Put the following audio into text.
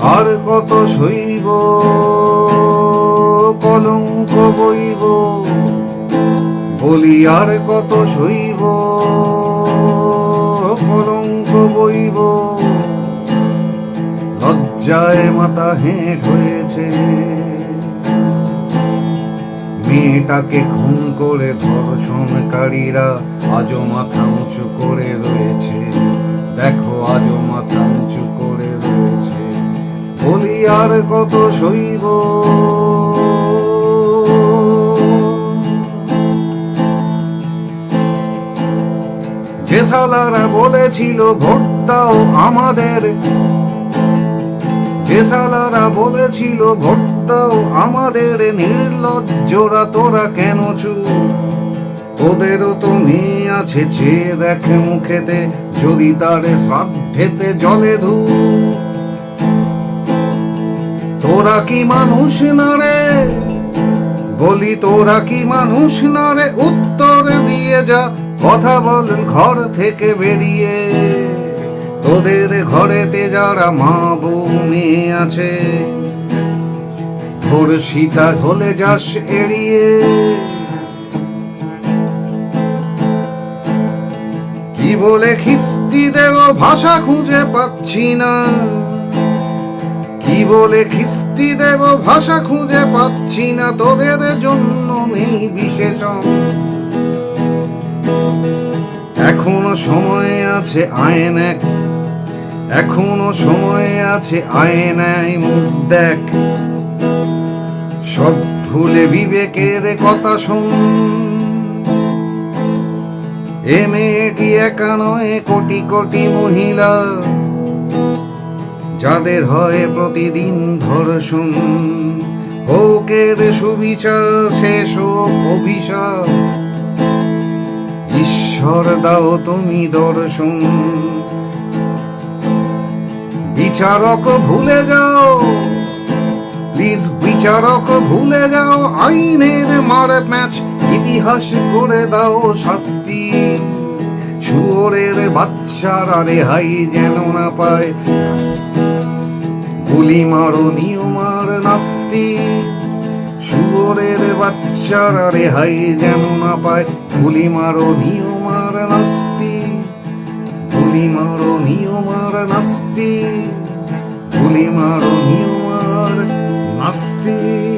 আর কত সইব কলঙ্ক বইব, বলি আর কত সইব কলঙ্ক বইব। লজ্জায় মাথা হেঁট হয়েছে, মেয়েটাকে খুন করে ধর্ষণকারীরা আজও মাথা উঁচু করে আর কত সইব? জেসালারা বলেছিল ভোট দাও আমাদের, যে সালারা বলেছিল ভোট দাও আমাদের, নির্লজ্জরা তোরা কেন চুপ? ওদেরও তো মেয়ে আছে যে দেখে মুখেতে, যদি তার শ্রাদ্ধেতে জলে ধু তোরা কি মানুষ না রে? বলি তোরা কি মানুষ না রে? উত্তর দিয়ে যা, কথা বল ঘর থেকে বেরিয়ে। তোদের ঘরেতে যারা মা বউ মেয়ে আছে, ভোর সীতা হলে যাস এড়িয়ে। কি বলে খিস্তি দেব ভাষা খুঁজে পাচ্ছি না। কি বলে খিস্তি দেব ভাষা খুঁজে পাচ্ছি না, তোদের জন্য নেই বিশেষণ এখনও সময় আছে আইন এক এখনও সময় আছে আয়নায় মুখ দেখ। সব ভুলে বিবেকের কথা শোন। এ মেয়েটি একা নয়, কোটি কোটি মহিলা। যাদের হয় প্রতিদিন ধর্ষণ। হোকের সুবিচার, শেষ হোক অভিশাপ। ঈশ্বর, দাও তুমি দর্শন। বিচারক, ভুলে যাও। প্লিজ, বিচারক, ভুলে যাও। আইনের মার ম্যাচ ইতিহাস করে দাও শাস্তি। শুয়োরের বাচ্চারা রেহাই যেন না পায়। গুলি মারো, নিয়মার নাস্তি। শুয়োরের বাচ্চারা রেহাই যেন না পায়, গুলি মারো, নিয়মার নাস্তি। গুলি মারো, নিয়মার নাস্তি। গুলি মারো, নিয়মার নাস্তি।